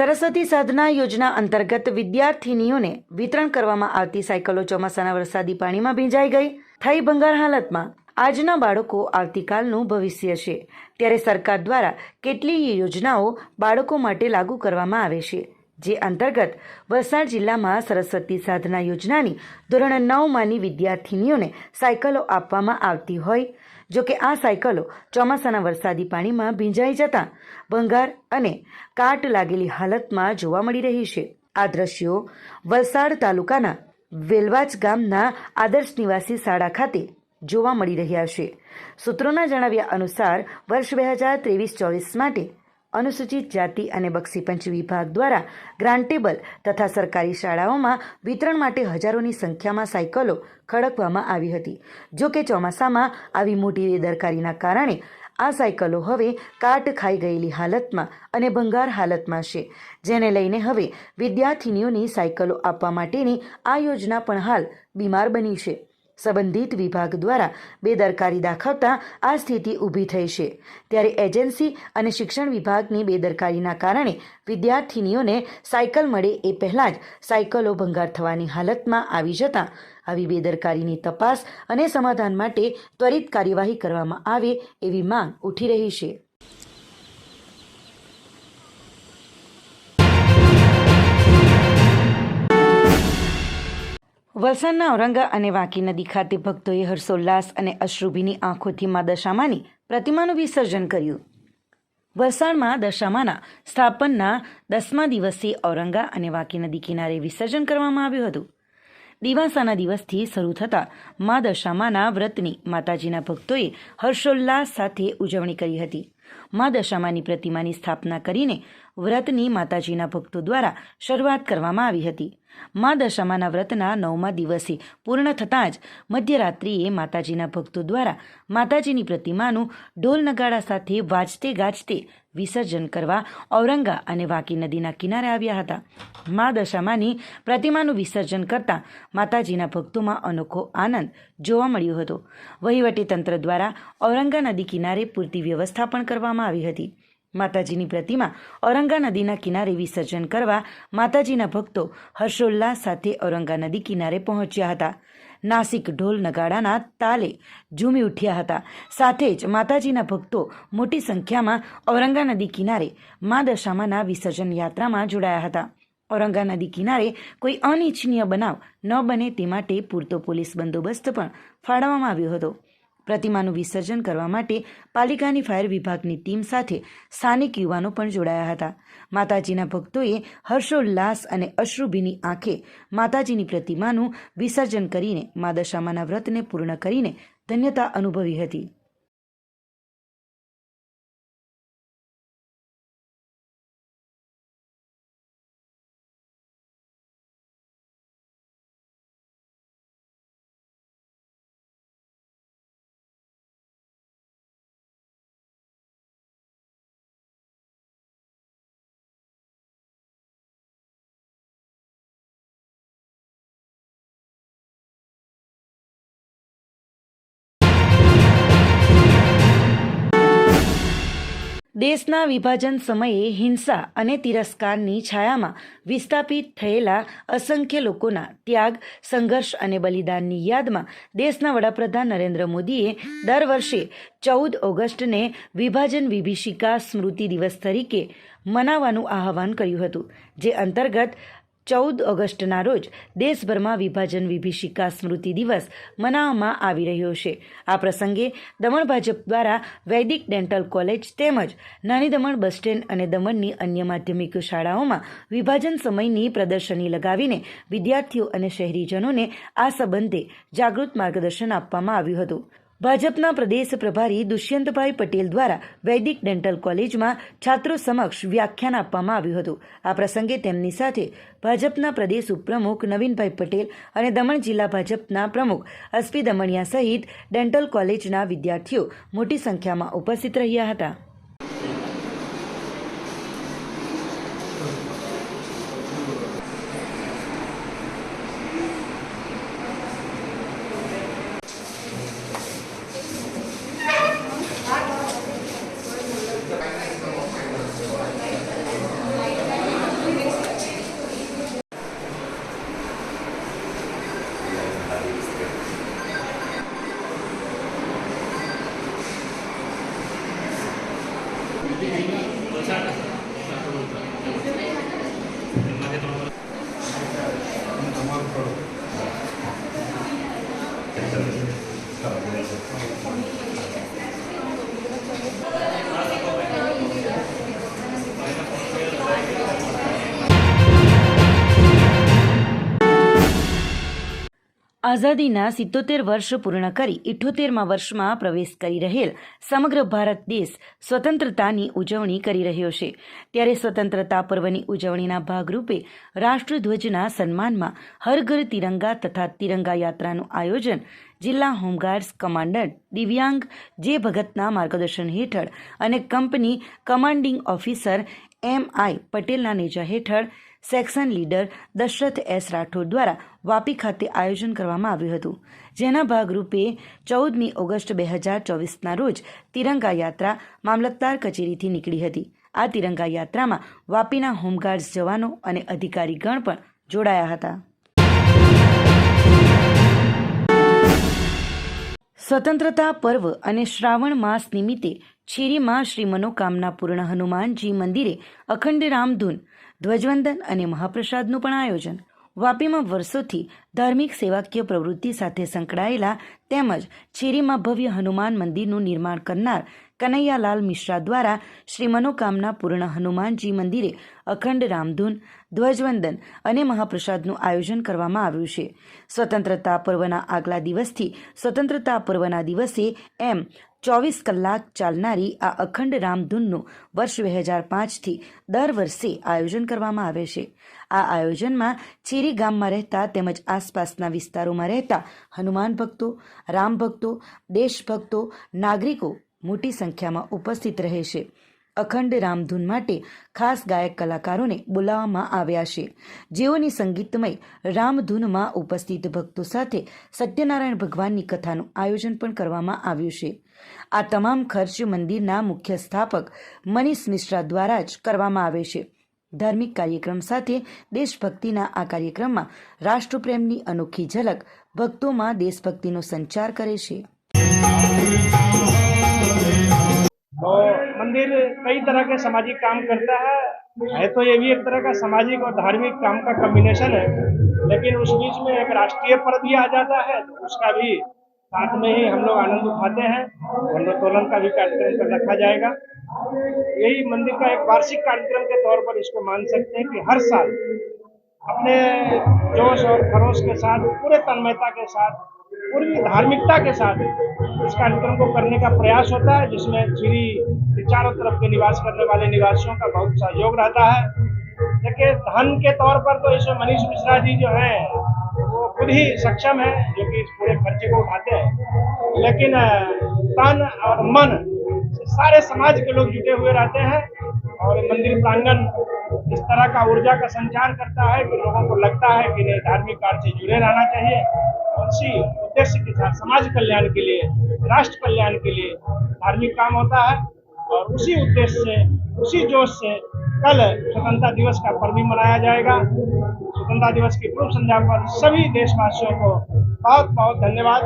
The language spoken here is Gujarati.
સરસ્વતી સાધના યોજના અંતર્ગત વિદ્યાર્થિનીઓને વિતરણ કરવામાં આવતી સાયકલો ચોમાસાના વરસાદી પાણીમાં ભીંજાઈ ગઈ. થઈ ભંગાર હાલતમાં આજના બાળકો આવતીકાલનું ભવિષ્ય છે. ત્યારે સરકાર દ્વારા કેટલીય યોજનાઓ બાળકો માટે લાગુ કરવામાં આવે છે. જે અંતર્ગત વલસાડ જિલ્લામાં સરસ્વતી સાધના યોજનાની ધોરણ નવમાંની વિદ્યાર્થિનીઓને સાયકલો આપવામાં આવતી હોય. જો કે આ સાયકલો ચોમાસાના વરસાદી પાણીમાં ભીંજાઈ જતા ભંગાર અને કાટ લાગેલી હાલતમાં જોવા મળી રહી છે. આ દ્રશ્યો વલસાડ તાલુકાના વેલવાજ ગામના આદર્શ નિવાસી શાળા ખાતે જોવા મળી રહ્યા છે. સૂત્રોના જણાવ્યા અનુસાર, વર્ષ બે હજાર ત્રેવીસ ચોવીસ માટે અનુસૂચિત જાતિ અને બક્ષીપંચ વિભાગ દ્વારા ગ્રાન્ટેબલ તથા સરકારી શાળાઓમાં વિતરણ માટે હજારોની સંખ્યામાં સાયકલો ખડકવામાં આવી હતી. જો કે ચોમાસામાં આવી મોટી બેદરકારીના કારણે આ સાયકલો હવે કાટ ખાઈ ગયેલી હાલતમાં અને ભંગાર હાલતમાં છે. જેને લઈને હવે વિદ્યાર્થિનીઓની સાયકલો આપવા માટેની આ યોજના પણ હાલ બીમાર બની છે. સંબંધિત વિભાગ દ્વારા બેદરકારી દાખવતા આ સ્થિતિ ઊભી થઈ છે. ત્યારે એજન્સી અને શિક્ષણ વિભાગની બેદરકારીના કારણે વિદ્યાર્થિનીઓને સાયકલ મળે એ પહેલાં જ સાયકલો ભંગાર થવાની હાલતમાં આવી જતાં આવી બેદરકારીની તપાસ અને સમાધાન માટે ત્વરિત કાર્યવાહી કરવામાં આવે એવી માંગ ઉઠી રહી છે. વલસાડના ઔરંગા અને વાંકી નદી ખાતે ભક્તોએ હર્ષોલ્લાસ અને અશ્રુભીની આંખોથી મા દશામાની પ્રતિમાનું વિસર્જન કર્યું. વલસાડમાં દશામાના સ્થાપનના દસમા દિવસે ઔરંગા અને વાંકી નદી કિનારે વિસર્જન કરવામાં આવ્યું હતું. દિવાસાના દિવસથી શરૂ થતા મા દશામાના વ્રતની માતાજીના ભક્તોએ હર્ષોલ્લાસ સાથે ઉજવણી કરી હતી. મા દશામાની પ્રતિમાની સ્થાપના કરીને વ્રતની માતાજીના ભક્તો દ્વારા શરૂઆત કરવામાં આવી હતી. મા દશામાના વ્રતના નવમા દિવસે પૂર્ણ થતાં જ મધ્યરાત્રિએ માતાજીના ભક્તો દ્વારા માતાજીની પ્રતિમાનું ઢોલ નગાડા સાથે વાજતે ગાજતે વિસર્જન કરવા ઔરંગા અને વાંકી નદીના કિનારે આવ્યા હતા. મા દશામાની પ્રતિમાનું વિસર્જન કરતા માતાજીના ભક્તોમાં અનોખો આનંદ જોવા મળ્યો હતો. વહીવટી તંત્ર દ્વારા ઔરંગા નદી કિનારે પૂરતી વ્યવસ્થા પણ કરવામાં આવી હતી. માતાજીની પ્રતિમા ઔરંગા નદીના કિનારે વિસર્જન કરવા માતાજીના ભક્તો હર્ષોલ્લાસ સાથે ઔરંગા નદી કિનારે પહોંચ્યા હતા. નાસિક ઢોલ નગાડાના તાલે ઝૂમી ઉઠ્યા હતા. સાથે જ માતાજીના ભક્તો મોટી સંખ્યામાં ઔરંગા નદી કિનારે મા દશામાના વિસર્જન યાત્રામાં જોડાયા હતા. ઔરંગા નદી કિનારે કોઈ અનિચ્છનીય બનાવ ન બને તે માટે પૂરતો પોલીસ બંદોબસ્ત પણ ફાળવવામાં આવ્યો હતો. પ્રતિમાનું વિસર્જન કરવા માટે પાલિકાની ફાયર વિભાગની ટીમ સાથે સ્થાનિક યુવાનો પણ જોડાયા હતા. માતાજીના ભક્તોએ હર્ષોલ્લાસ અને અશ્રુભીની આંખે માતાજીની પ્રતિમાનું વિસર્જન કરીને મા દશામાના વ્રતને પૂર્ણ કરીને ધન્યતા અનુભવી હતી. દેશના વિભાજન સમયે હિંસા અને તિરસ્કારની છાયામાં વિસ્થાપિત થયેલા અસંખ્ય લોકોના ત્યાગ, સંઘર્ષ અને બલિદાનની યાદમાં દેશના વડાપ્રધાન નરેન્દ્ર મોદીએ દર વર્ષે ચૌદ ઓગસ્ટને વિભાજન વિભીષિકા સ્મૃતિ દિવસ તરીકે મનાવવાનું આહવાન કર્યું હતું, જે અંતર્ગત ચૌદ ઓગસ્ટના રોજ દેશભરમાં વિભાજન વિભીષિકા સ્મૃતિ દિવસ મનાવવામાં આવી રહ્યો છે. આ પ્રસંગે દમણ ભાજપ દ્વારા વૈદિક ડેન્ટલ કોલેજ તેમજ નાની દમણ બસ સ્ટેન્ડ અને દમણની અન્ય માધ્યમિક શાળાઓમાં વિભાજન સમયની પ્રદર્શની લગાવીને વિદ્યાર્થીઓ અને શહેરીજનોને આ સંબંધે જાગૃત માર્ગદર્શન આપવામાં આવ્યું હતું. ભાજપના પ્રદેશ પ્રભારી દુષ્યંતભાઈ પટેલ દ્વારા વૈદિક ડેન્ટલ કોલેજમાં છાત્રો સમક્ષ વ્યાખ્યાન આપવામાં આવ્યું હતું. આ પ્રસંગે તેમની સાથે ભાજપના પ્રદેશ ઉપપ્રમુખ નવીનભાઈ પટેલ અને દમણ જિલ્લા ભાજપના પ્રમુખ અસ્પી દમણિયા સહિત ડેન્ટલ કોલેજના વિદ્યાર્થીઓ મોટી સંખ્યામાં ઉપસ્થિત રહ્યા હતા. Thank you. આઝાદીના સિત્તોતેર વર્ષ પૂર્ણ કરી ઇઠ્ઠોતેરમાં વર્ષમાં પ્રવેશ કરી રહેલ સમગ્ર ભારત દેશ સ્વતંત્રતાની ઉજવણી કરી રહ્યો છે. ત્યારે સ્વતંત્રતા પર્વની ઉજવણીના ભાગરૂપે રાષ્ટ્રધ્વજના સન્માનમાં હર ઘર તિરંગા તથા તિરંગા યાત્રાનું આયોજન જિલ્લા હોમગાર્ડ્સ કમાન્ડન્ટ દિવ્યાંગ જે ભગતના માર્ગદર્શન હેઠળ અને company commanding officer M I પટેલના નેજા હેઠળ section leader Dashrath S Rathod દ્વારા વાપી ખાતે આયોજન કરવામાં આવ્યું હતું. જેના ભાગરૂપે ચૌદમી ઓગસ્ટ બે હજાર ચોવીસના રોજ તિરંગા યાત્રા મામલતદાર કચેરીથી નીકળી હતી. આ તિરંગા યાત્રામાં વાપીના હોમગાર્ડ્સ જવાનો અને અધિકારીગણ પણ જોડાયા હતા. સ્વતંત્રતા પર્વ અને શ્રાવણ માસ નિમિત્તે છીરીમાં શ્રી મનોકામના પૂર્ણ હનુમાનજી મંદિરે અખંડ રામધૂન ધ્વજવંદન અને મહાપ્રસાદનું પણ આયોજન. વાપીમાં વર્ષોથી ધાર્મિક સેવાકીય પ્રવૃત્તિ સાથે સંકળાયેલા તેમજ છીરીમાં ભવ્ય હનુમાન મંદિરનું નિર્માણ કરનાર કનૈયાલાલ મિશ્રા દ્વારા શ્રી મનોકામના પૂર્ણ હનુમાનજી મંદિરે અખંડ રામધૂન, ધ્વજવંદન અને મહાપ્રસાદનું આયોજન કરવામાં આવ્યું છે. સ્વતંત્રતા પર્વના આગલા દિવસથી સ્વતંત્રતા પર્વના દિવસે એમ ચોવીસ કલાક ચાલનારી આ અખંડ રામધૂનનું વર્ષ બે હજાર પાંચથી દર વર્ષે આયોજન કરવામાં આવે છે. આ આયોજનમાં ચીરી ગામમાં રહેતા તેમજ આસપાસના વિસ્તારોમાં રહેતા હનુમાન ભક્તો, રામ ભક્તો દેશભક્તો નાગરિકો મોટી સંખ્યામાં ઉપસ્થિત રહે છે. અખંડ રામધૂન માટે ખાસ ગાયક કલાકારોને બોલાવવામાં આવ્યા છે. જેઓની સંગીતમય રામધૂનમાં ઉપસ્થિત ભક્તો સાથે સત્યનારાયણ ભગવાનની કથાનું આયોજન પણ કરવામાં આવ્યું છે. આ તમામ ખર્ચ મંદિરના મુખ્ય સ્થાપક મનીષ મિશ્રા દ્વારા જ કરવામાં આવે છે ધાર્મિક કાર્યક્રમ સાથે દેશભક્તિના આ કાર્યક્રમમાં રાષ્ટ્રપ્રેમની અનોખી ઝલક ભક્તોમાં દેશભક્તિનો સંચાર કરે છે तो मंदिर कई तरह के सामाजिक काम करता है है तो ये भी एक तरह का सामाजिक और धार्मिक काम का कॉम्बिनेशन है लेकिन उस बीच में एक राष्ट्रीय पर्व भी आ जाता है तो उसका भी साथ में ही हम लोग आनंद उठाते हैं झंडोत्तोलन का भी कार्यक्रम कर रखा जाएगा। यही मंदिर का एक वार्षिक कार्यक्रम के तौर पर इसको मान सकते हैं कि हर साल अपने जोश और खरोश के साथ, पूरे तन्मयता के साथ, पूरी धार्मिकता के साथ इस कार्यक्रम को करने का प्रयास होता है, जिसमें के चारों तरफ़ के निवास करने वाले निवासियों का बहुत सहयोग रहता है। देखिए, धन के तौर पर तो इसमें मनीष मिश्रा जी जो हैं खुद ही सक्षम है, जो कि इस पूरे खर्चे को उठाते हैं। लेकिन तन और मन, सारे समाज के लोग जुटे हुए रहते हैं और मंदिर प्रांगण इस तरह का ऊर्जा का संचार करता है कि लोगों को लगता है कि नहीं, धार्मिक कार्य से जुड़े रहना चाहिए। इसी उद्देश्य के साथ? समाज कल्याण के लिए, राष्ट्र कल्याण के लिए धार्मिक काम होता है और उसी उद्देश्य से, उसी जोश से कल स्वतंत्रता दिवस का पर्व भी मनाया जाएगा। स्वतंत्रता दिवस की पूर्व संध्या पर सभी देशवासियों को बहुत बहुत धन्यवाद।